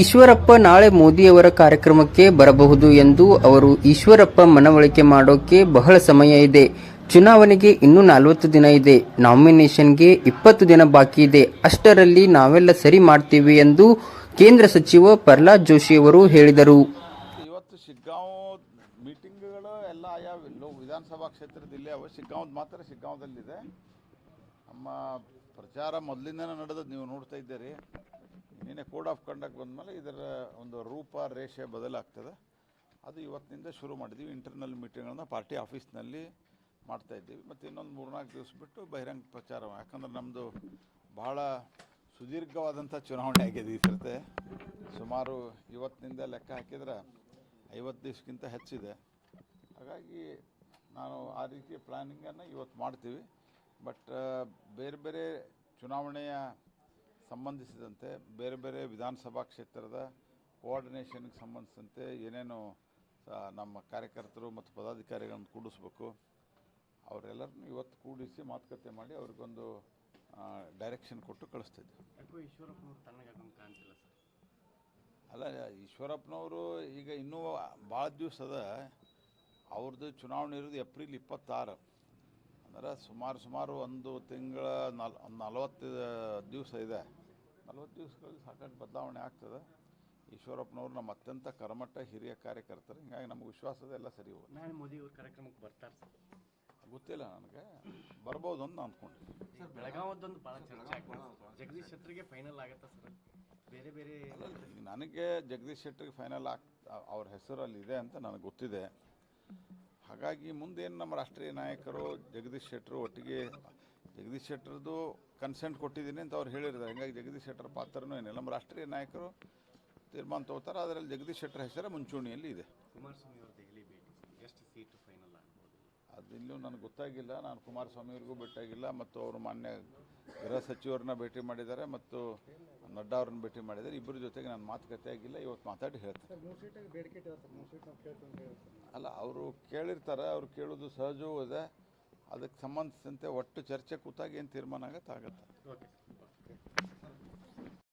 ಈಶ್ವರಪ್ಪ ನಾಳೆ ಮೋದಿಯವರ ಕಾರ್ಯಕ್ರಮಕ್ಕೆ ಬರಬಹುದು ಎಂದು ಅವರು ಈಶ್ವರಪ್ಪ ಮನವೊಲಿಕೆ ಮಾಡೋಕೆ ಬಹಳ ಸಮಯ ಇದೆ. ಚುನಾವಣೆಗೆ ಇನ್ನೂ ನಲವತ್ತು ದಿನ ಇದೆ. ನಾಮಿನೇಷನ್ಗೆ ಇಪ್ಪತ್ತು ದಿನ ಬಾಕಿ ಇದೆ. ಅಷ್ಟರಲ್ಲಿ ನಾವೆಲ್ಲ ಸರಿ ಮಾಡ್ತೀವಿ ಎಂದು ಕೇಂದ್ರ ಸಚಿವ ಪ್ರಹ್ಲಾದ್ ಜೋಶಿ ಅವರು ಹೇಳಿದರು. ಇವತ್ತು ಶಿಗ್ಗಾಂವ್ ಮೀಟಿಂಗ್ಗಳು ಎಲ್ಲ ಆಯಾ ವಿಧಾನಸಭಾ ಕ್ಷೇತ್ರದ ಇಲ್ಲೇ ಅವ ಶಿಗ್ಗಾಂವ್ದು ಮಾತ್ರ ಶಿಗ್ಗಾಂವ್ದಲ್ಲಿದೆ. ನಮ್ಮ ಪ್ರಚಾರ ಮೊದಲಿಂದನೇ ನಡೆದದ್ದು ನೀವು ನೋಡ್ತಾ ಇದ್ದೀರಿ. ನಿನ್ನೆ ಕೋಡ್ ಆಫ್ ಕಂಡಕ್ಟ್ ಬಂದಮೇಲೆ ಇದರ ಒಂದು ರೂಪ, ರೇಷೆ ಬದಲಾಗ್ತದೆ. ಅದು ಇವತ್ತಿನಿಂದ ಶುರು ಮಾಡಿದ್ದೀವಿ. ಇಂಟರ್ನಲ್ ಮೀಟಿಂಗ್ಗಳನ್ನ ಪಾರ್ಟಿ ಆಫೀಸ್ನಲ್ಲಿ ಮಾಡ್ತಾ ಇದ್ದೀವಿ. ಮತ್ತು ಇನ್ನೊಂದು ಮೂರ್ನಾಲ್ಕು ದಿವಸ ಬಿಟ್ಟು ಬಹಿರಂಗ ಪ್ರಚಾರ. ಯಾಕಂದ್ರೆ ನಮ್ಮದು ಭಾಳ ಸುದೀರ್ಘವಾದಂಥ ಚುನಾವಣೆ ಆಗಿದೆ ಈ ಸರ್ತೆ. ಸುಮಾರು ಇವತ್ತಿನಿಂದ ಲೆಕ್ಕ ಹಾಕಿದ್ರೆ ಐವತ್ತು ದಿವಸಕ್ಕಿಂತ ಹೆಚ್ಚಿದೆ. ಹಾಗಾಗಿ ನಾನು ಆ ರೀತಿಯ ಪ್ಲ್ಯಾನಿಂಗನ್ನು ಇವತ್ತು ಮಾಡ್ತೀವಿ. ಬಟ್ ಬೇರೆ ಬೇರೆ ಚುನಾವಣೆಯ ಸಂಬಂಧಿಸಿದಂತೆ ಬೇರೆ ಬೇರೆ ವಿಧಾನಸಭಾ ಕ್ಷೇತ್ರದ ಕೋಆರ್ಡಿನೇಷನ್ಗೆ ಸಂಬಂಧಿಸಿದಂತೆ ಏನೇನು ನಮ್ಮ ಕಾರ್ಯಕರ್ತರು ಮತ್ತು ಪದಾಧಿಕಾರಿಗಳನ್ನು ಕೂಡಿಸ್ಬೇಕು. ಅವರೆಲ್ಲರನ್ನೂ ಇವತ್ತು ಕೂಡಿಸಿ ಮಾತುಕತೆ ಮಾಡಿ ಅವ್ರಿಗೊಂದು ಡೈರೆಕ್ಷನ್ ಕೊಟ್ಟು ಸರ್. ಅಲ್ಲ ಈಶ್ವರಪ್ಪನವರು ಈಗ ಇನ್ನೂ ಭಾಳ ದಿವಸ ಅದ. ಅವ್ರದ್ದು ಚುನಾವಣೆ ಇರೋದು ಏಪ್ರಿಲ್ ಇಪ್ಪತ್ತಾರು. ಅಂದರೆ ಸುಮಾರು ಸುಮಾರು ಒಂದು ತಿಂಗಳ ನಲ್ ನಲವತ್ತು ದಿವಸ ಇದೆ. ನಲವತ್ತು ದಿವಸಗಳಲ್ಲಿ ಸಾಕಷ್ಟು ಬದಲಾವಣೆ ಆಗ್ತದೆ. ಈಶ್ವರಪ್ಪನವರು ನಮ್ಮ ಅತ್ಯಂತ ಕರ್ಮಠ ಹಿರಿಯ ಕಾರ್ಯಕರ್ತರು. ಹಿಂಗಾಗಿ ನಮಗೆ ವಿಶ್ವಾಸದ ಎಲ್ಲ ಸರಿ ಹೋಗುತ್ತೆ. ನಾಳೆ ಮೋದಿ ಅವ್ರ ಕಾರ್ಯಕ್ರಮಕ್ಕೆ ಬರ್ತಾರೆ ಸರ್. ಗೊತ್ತಿಲ್ಲ ನನಗೆ. ಬರ್ಬೋದು ಅಂತ ಅನ್ಕೊಂಡೆ ಅಂದ್ಕೊಂಡಿದ್ದೀನಿ. ಸರ್ ಬೆಳಗಾವದ್ದೊಂದು ಭಾಳ ಚರ್ಚೆ ಜಗದೀಶ್ ಶೆಟ್ಟರಿಗೆ ಫೈನಲ್ ಆಗತ್ತಾ ಸರ್? ಬೇರೆ ಬೇರೆ ನನಗೆ ಜಗದೀಶ್ ಶೆಟ್ಟರ್ಗೆ ಫೈನಲ್ ಆಗ್ ಅವ್ರ ಹೆಸರಲ್ಲಿ ಇದೆ ಅಂತ ನನಗೆ ಗೊತ್ತಿದೆ. ಹಾಗಾಗಿ ಮುಂದೇನು ನಮ್ಮ ರಾಷ್ಟ್ರೀಯ ನಾಯಕರು ಜಗದೀಶ್ ಶೆಟ್ಟರು ಒಟ್ಟಿಗೆ ಜಗದೀಶ್ ಶೆಟ್ಟರ್ದು ಕನ್ಸೆಂಟ್ ಕೊಟ್ಟಿದ್ದೀನಿ ಅಂತ ಅವ್ರು ಹೇಳಿರ್ತಾರೆ. ಹಿಂಗಾಗಿ ಜಗದೀಶ್ ಶೆಟ್ಟರ್ ಪಾತ್ರನೂ ಏನಿಲ್ಲ. ನಮ್ಮ ರಾಷ್ಟ್ರೀಯ ನಾಯಕರು ತೀರ್ಮಾನ ತಗೋತಾರೆ. ಅದರಲ್ಲಿ ಜಗದೀಶ್ ಶೆಟ್ಟರ್ ಹೆಸರು ಮುಂಚೂಣಿಯಲ್ಲಿ ಇದೆ. ಕುಮಾರಸ್ವಾಮಿ ಅವರು ದೆಹಲಿ ಭೇಟಿ ಎಷ್ಟು ಸೀಟ್ ಫೈನಲ್ ಆಗ್ಬೋದು? ಅದಿಲ್ಲೂ ನನಗೆ ಗೊತ್ತಾಗಿಲ್ಲ. ನಾನು ಕುಮಾರಸ್ವಾಮಿ ಅವ್ರಿಗೂ ಭೇಟಿಯಾಗಿಲ್ಲ. ಮತ್ತು ಅವರು ಮಾನ್ಯ ಗೃಹ ಸಚಿವರನ್ನ ಭೇಟಿ ಮಾಡಿದ್ದಾರೆ ಮತ್ತು ನಡ್ಡಾ ಅವ್ರನ್ನ ಭೇಟಿ ಮಾಡಿದ್ದಾರೆ. ಇಬ್ಬರ ಜೊತೆಗೆ ನಾನು ಮಾತುಕತೆ ಆಗಿಲ್ಲ. ಇವತ್ತು ಮಾತಾಡಿ ಹೇಳ್ತೇನೆ. ಅಲ್ಲ ಅವರು ಕೇಳಿರ್ತಾರೆ. ಅವ್ರು ಕೇಳೋದು ಸಹಜವೂ ಇದೆ. ಅದಕ್ಕೆ ಸಂಬಂಧಿಸಿದಂತೆ ಒಟ್ಟು ಚರ್ಚೆ ಕೂತಾಗ ಏನು ತೀರ್ಮಾನ ಆಗುತ್ತೆ ಆಗತ್ತೆ.